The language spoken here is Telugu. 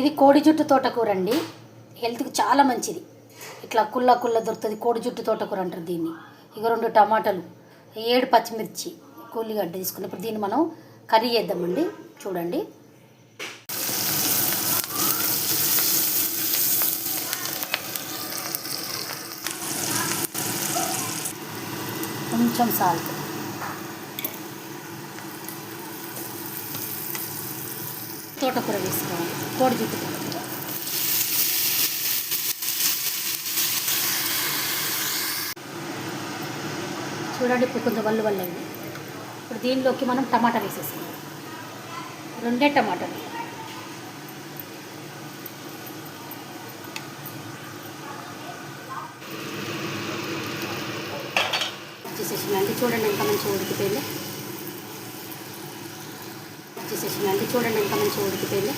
ఇది కోడి జుట్టు తోటకూర అండి. హెల్త్కి చాలా మంచిది. ఇట్లా కుల్ల కుల్ల దొరుకుతుంది కోడి జుట్టు తోటకూర అంటారు దీన్ని. ఇక రెండు టమాటాలు ఏడు పచ్చిమిర్చి కూలిగడ్డ తీసుకుని ఇప్పుడు దీన్ని మనం కర్రీ చేద్దామండి. చూడండి. కొంచెం సాల్ట్. తోటకూర వేసుకోవాలి. కోడి జుట్టు తోటకూర. చూడండి ఇప్పుడు కొంచెం వల్లు వల్ల అయింది. ఇప్పుడు దీనిలోకి మనం టమాటా వేసేసుకుందాం రెండే టమాటాలు. వచ్చేసేసిందండి చూడండి ఎంత మంచిగా ఉడికిపోయింది. వచ్చేసేసిందండి చూడండి ఎంత మంచిగా ఉడికిపోయింది.